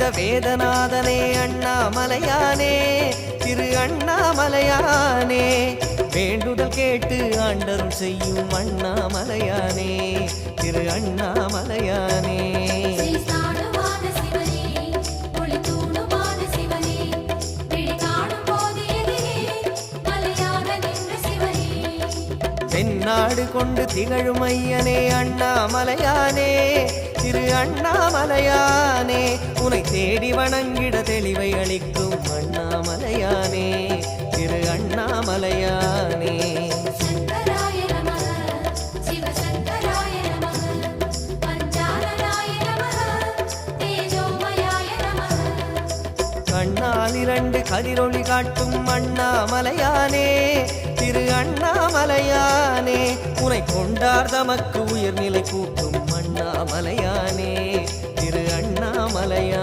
இந்த வேதநாதனே அண்ணாமலையானே திரு அண்ணாமலையானே வேண்டுதல் கேட்டு ஆண்டருள் செய்யும் அண்ணாமலையானே திரு அண்ணாமலையானே. தென்னாடு கொண்டு திகழும் ஐயனே அண்ணாமலையானே திரு அண்ணாமலையானே உனை தேடி வணங்கிட தெளிவை அளிக்கும் அண்ணாமலையானே திரு அண்ணாமலையானே. கண்ணால் இரண்டு கதிரொளி காட்டும் அண்ணாமலையானே திரு அண்ணாமலையானே. உனை கொண்டார் தமக்கு உயர்நிலை கூட்டும் அண்ணாமலையானே திரு அண்ணாமலையா